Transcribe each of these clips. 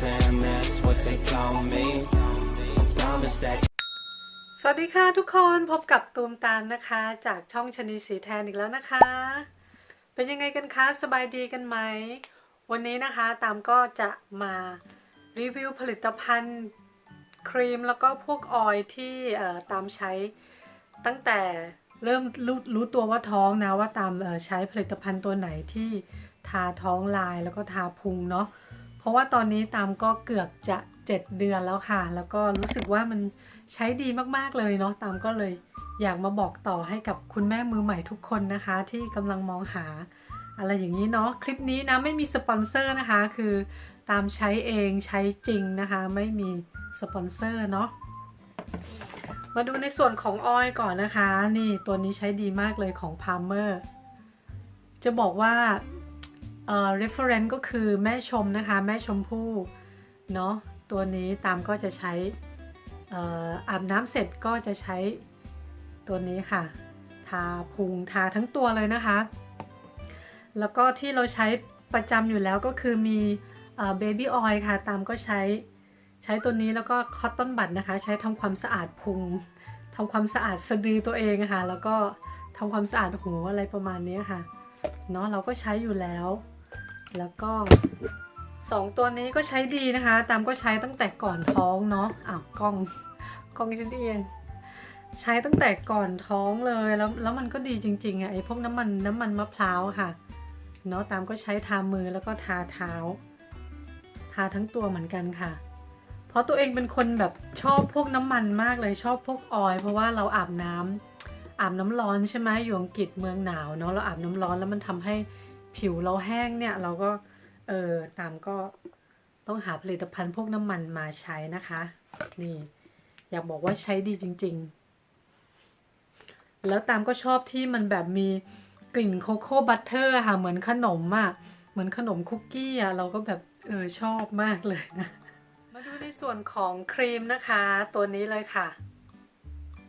fam, that's what they call me. I promise that สวัสดีค่ะทุกคนพบกับตูมตามนะคะ จากช่องชนีสีแทนอีกแล้วนะคะ เป็นยังไงกันคะสบายดีกันไหม วันนี้นะคะตามก็จะมารีวิวผลิตภัณฑ์ครีมแล้วก็พวกออยล์ที่ตามใช้ตั้งแต่เริ่มรู้รู้ตัวว่าท้องนะว่าตามใช้ผลิตภัณฑ์ตัวไหนที่ทาท้องลายแล้วก็ทาพุงเนาะ เพราะว่าตอนนี้ตามก็เกือบจะ 7 เดือนแล้วค่ะ แล้วก็รู้สึกว่ามันใช้ดีมากๆเลยเนาะตามก็เลยอยากมาบอกต่อให้กับคุณแม่มือใหม่ทุกคนนะคะ ที่กำลังมองหาอะไรอย่างนี้เนาะคลิปนี้นะไม่มีสปอนเซอร์นะคะ คือตามใช้เองใช้จริงนะคะ ไม่มีสปอนเซอร์เนาะมาดูในส่วนของออยก่อนนะคะ นี่ตัวนี้ใช้ดีมากเลยของ Palmer จะบอกว่า เอ่อ reference ก็คือแม่ชมนะคะ แม่ชมพู่เนาะตัวนี้ตามก็จะใช้อออาบน้ำเสร็จก็จะใช้ตัวนี้ค่ะ ทาพุงทาทั้งตัวเลยนะคะ แล้วก็ที่เราใช้ประจำอยู่แล้วก็คือมีเบบี้ออยล์ค่ะ ตามก็ใช้ใช้ตัวนี้แล้วก็คอตตอนบัดนะคะ ใช้ทำความสะอาดพุงทำความสะอาดสะดือตัวเองค่ะ แล้วก็ทำความสะอาดหูอะไรประมาณนี้ค่ะเนาะเราก็ใช้อยู่แล้ว แล้วก็สองตัวนี้ก็ใช้ดีนะคะ ตามก็ใช้ตั้งแต่ก่อนท้องเนาะอ้าวกล้องกล้องฉันเองใช้ตั้งแต่ก่อนท้องเลยแล้วแล้วมันก็ดีจริงๆอะไอพวกน้ำมันน้ำมันมะพร้าวค่ะเนาะตามก็ใช้ทามือแล้วก็ทาเท้า ทาทั้งตัวเหมือนกันค่ะ เพราะตัวเองเป็นคนแบบชอบพวกน้ำมันมากเลยชอบพวกออยเพราะว่าเราอาบน้ำอาบน้ำร้อนใช่ไหมอยู่อังกฤษเมืองหนาวเนาะเราอาบน้ำร้อนแล้วมันทำให้ ผิวเราแห้งเนี่ยเราก็เออตามก็ต้องหาผลิตภัณฑ์พวกน้ำมันมาใช้นะคะ นี่ อยากบอกว่าใช้ดีจริง ๆ แล้วตามก็ชอบที่มันแบบมีกลิ่นโคโค่บัตเตอร์ค่ะ เหมือนขนมอะเหมือนขนมคุกกี้อะเราก็แบบเออชอบมากเลยนะ มาดูในส่วนของครีมนะคะ ตัวนี้เลยค่ะ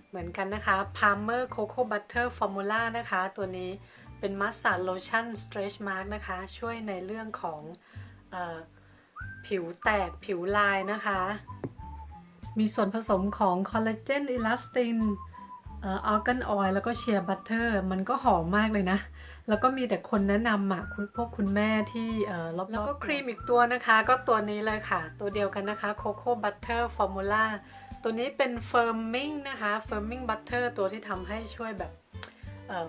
เหมือนกันนะคะ Palmer Cocoa Butter Formula นะคะ ตัวนี้ เป็นมัสซาโลชั่น stretch mark นะคะ ช่วยในเรื่องของเออผิวแตกผิวลายนะคะ มีส่วนผสมของคอลลาเจนอิลาสตินเอ่ออัลกันออยล์แล้วก็เชียร์บัตเตอร์มันก็หอมมากเลยนะ แล้วก็มีแต่คนแนะนำอะคุณพวกคุณแม่ที่เอ่อรอบๆแล้วก็ครีมอีกตัวนะคะ ก็ตัวนี้เลยค่ะ ตัวเดียวกันนะคะ Cocoa Butter Formula ตัวนี้เป็น Firming นะคะ Firming Butter ตัวที่ทำให้ช่วยแบบ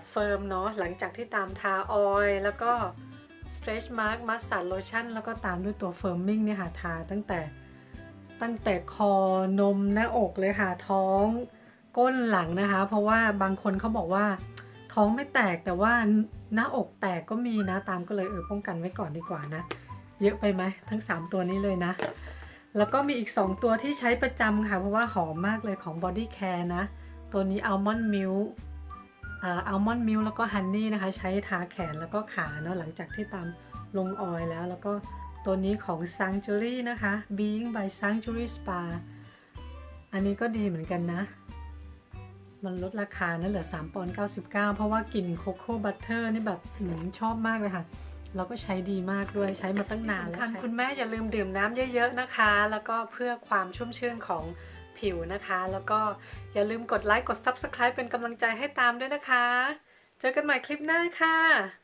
เฟิร์มเนาะหลังจากที่ตามทาออยล์แล้วก็ stretch mark massage lotion แล้วก็ตามด้วยตัว firming เนี่ยค่ะทาตั้งแต่ตั้งแต่คอนมหน้าอกเลยค่ะท้องก้นหลังนะคะ เพราะว่าบางคนเขาบอกว่าท้องไม่แตกแต่ว่าหน้าอกแตกก็มีนะตามก็เลยเออป้องกันไว้ก่อนดีกว่านะ เยอะไปไหมทั้ง 3 ตัวนี้เลยนะ แล้วก็มีอีก 2 ตัวที่ใช้ประจำค่ะ เพราะว่าหอมมากเลยของ body care นะ ตัวนี้ almond milk อัลมอนด์มิลแล้วก็ฮันนี่นะคะ ใช้ทาแขนแล้วก็ขาเนาะหลังจากที่ตามลงออยล์แล้ว แล้วก็ตัวนี้ของ Sanctuary นะคะ Being by Sanctuary Spa อันนี้ก็ดีเหมือนกันนะ มันลดราคานะเหลือ3ปอนด์99 เพราะว่ากลิ่นโคโค่บัตเตอร์นี่แบบหืมชอบมากเลยค่ะเราก็ใช้ดีมากด้วยใช้มาตั้งนานแล้วคุณแม่อย่าลืมดื่มน้ำเยอะ ๆ นะคะ แล้วก็เพื่อความชุ่มชื่นของ ผิวนะคะ แล้วก็อย่าลืมกดไลค์กด Subscribe เป็นกำลังใจให้ตามด้วยนะคะ เจอกันใหม่คลิปหน้าค่ะ